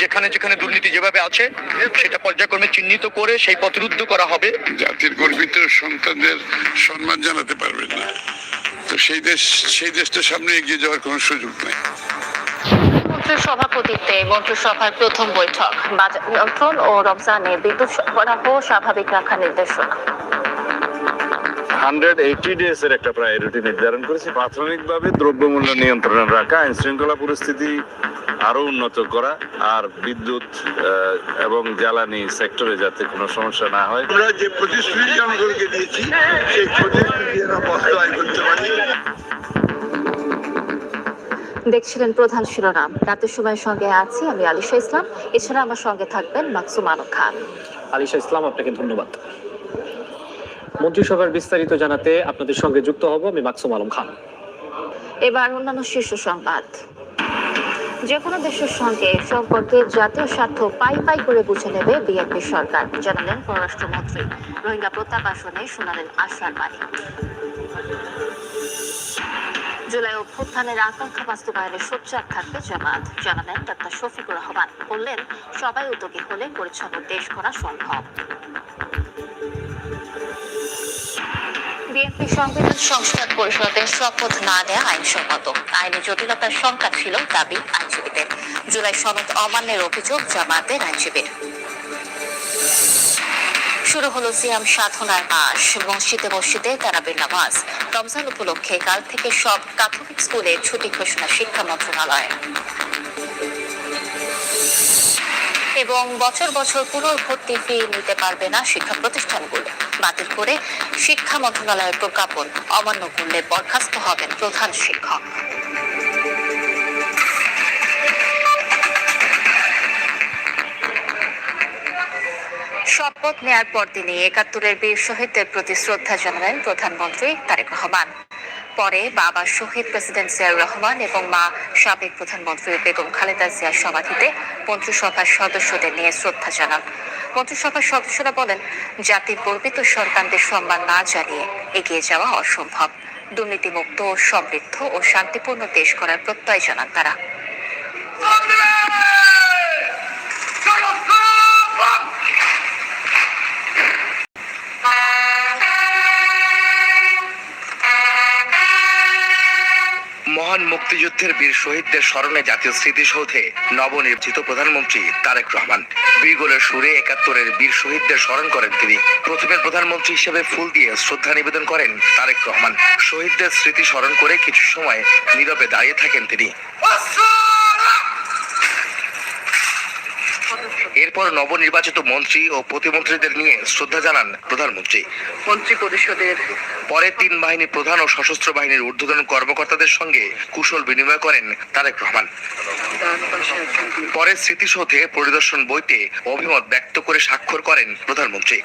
যেখানে যেখানে দুর্নীতি যেভাবে আছে সেটা পর্যায়ক্রমে চিহ্নিত করে সেই পথরুদ্ধ করা হবে। জাতির গর্বিত সন্তানদের সম্মান জানাতে পারবেন না। তো সেই দেশ সেই দেশটার সামনে এগিয়ে যাওয়ার কোনো সুযোগ নেই। সভাপতিত্বে মন্ত্রিসভার প্রথম বৈঠক। বাজার নিয়ন্ত্রণ ও রমজানে বিদ্যুৎ সরবরাহ স্বাভাবিক রাখার নির্দেশনা। হান্ড্রেড এইটি ডেজ এর একটা প্রায়োরিটি নির্ধারণ করেছি। প্রাথমিকভাবে দ্রব্যমূল্য নিয়ন্ত্রণে রাখা আইন শৃঙ্খলা পরিস্থিতি আরও উন্নত করা আর বিদ্যুৎ এবং জ্বালানি সেক্টরে যাতে কোনো সমস্যা না হয়। আমরা যে প্রতিশ্রুতি জনগণকে দিয়েছি সেই প্রতিশ্রুতি যেন বাস্তবায়ন করতে পারি। দেখছিলেন প্রধান শিরোনাম। রাতের সময়ের সঙ্গে আছি আমি আলিশা ইসলাম। এছাড়া আমার সঙ্গে থাকবেন মাকসুম আলম খান। আলিশা ইসলাম আপনাকে ধন্যবাদ। মন্ত্রিসভার বিস্তারিত জানাতে আপনাদের সঙ্গে যুক্ত হব আমি মাকসুম আলম খান। এবার অন্যান্য শীর্ষ সংবাদ। যে কোনো দেশের সঙ্গে সম্পর্কে জাতীয় স্বার্থ পাই পাই করে বুঝে নেবে বিএনপি সরকার, জানালেন পররাষ্ট্রমন্ত্রী। রোহিঙ্গা প্রত্যাবাসনে শোনালেন আশার বাণী। জুলাই অভ্যুত্থানের আকাঙ্ক্ষা বাস্তবায়নে সোচ্চার থাকবে জামাত, জানালেন ডাক্তার শফিকুর রহমান। বললেন, সবাই উদ্যোগী হলে পরিচ্ছন্ন দেশ করা সম্ভব। বিএনপি সংবিধান সংস্কার পরিষদের শপথ না নেওয়া আইনসম্মত। আইনি জটিলতার শঙ্কা ছিল দাবি আইনজীবীদের। জুলাই সনদ অমান্যের অভিযোগ জামাতের আইনজীবীর। শুরু হলো সিয়াম সাধনার মাস। মসজিদে মসজিদে তারাবির নামাজ। রমজান উপলক্ষে কাল থেকে সব প্রাথমিক স্কুলে ছুটি ঘোষণা শিক্ষা মন্ত্রণালয়। এবং বছর বছর পুনর্ভর্তি ফি নিতে পারবে না শিক্ষা প্রতিষ্ঠানগুলো। বাতিল করে শিক্ষা মন্ত্রণালয়ের প্রজ্ঞাপন অমান্য করলে বরখাস্ত হবেন প্রধান শিক্ষক। শপথ নেয়ার পরদিনই একাত্তরের বীর শহীদদের প্রতি শ্রদ্ধা জানালেন প্রধানমন্ত্রী তারেক রহমান। পরে বাবা শহীদ প্রেসিডেন্ট জিয়াউর রহমান এবং মা সাবেক প্রধানমন্ত্রী বেগম খালেদা জিয়ার সমাধিতে মন্ত্রিসভার সদস্যদের নিয়ে শ্রদ্ধা জানান। মন্ত্রিসভার সদস্যরা বলেন, জাতির গর্বিত সন্তানদের সম্মান না জানিয়ে এগিয়ে যাওয়া অসম্ভব। দুর্নীতিমুক্ত, সমৃদ্ধ ও শান্তিপূর্ণ দেশ করার প্রত্যয় জানান তারা। মহান মুক্তিযুদ্ধের বীর শহীদদের স্মরণে জাতীয় স্মৃতিসৌধে নবনির্বাচিত প্রধানমন্ত্রী তারেক রহমান। বীরগোলের সুরে একাত্তরের বীর শহীদদের স্মরণ করেন তিনি। প্রথমে প্রধানমন্ত্রী হিসেবে ফুল দিয়ে শ্রদ্ধা নিবেদন করেন তারেক রহমান। শহীদদের স্মৃতি স্মরণ করে কিছু সময় নীরবে দাঁড়িয়ে থাকেন তিনি। এরপর নবনির্বাচিত মন্ত্রী ও প্রতিমন্ত্রীদের নিয়ে শ্রদ্ধা জানান প্রধানমন্ত্রী। মন্ত্রী পরিষদের পরে তিন বাহিনী প্রধান ও সশস্ত্র বাহিনীর ঊর্ধ্বতন কর্মকর্তাদের সঙ্গে কুশল বিনিময় করেন তারেক রহমান। পরে স্মৃতিসৌধে পরিদর্শন বইতে অভিমত ব্যক্ত করে স্বাক্ষর করেন প্রধানমন্ত্রী।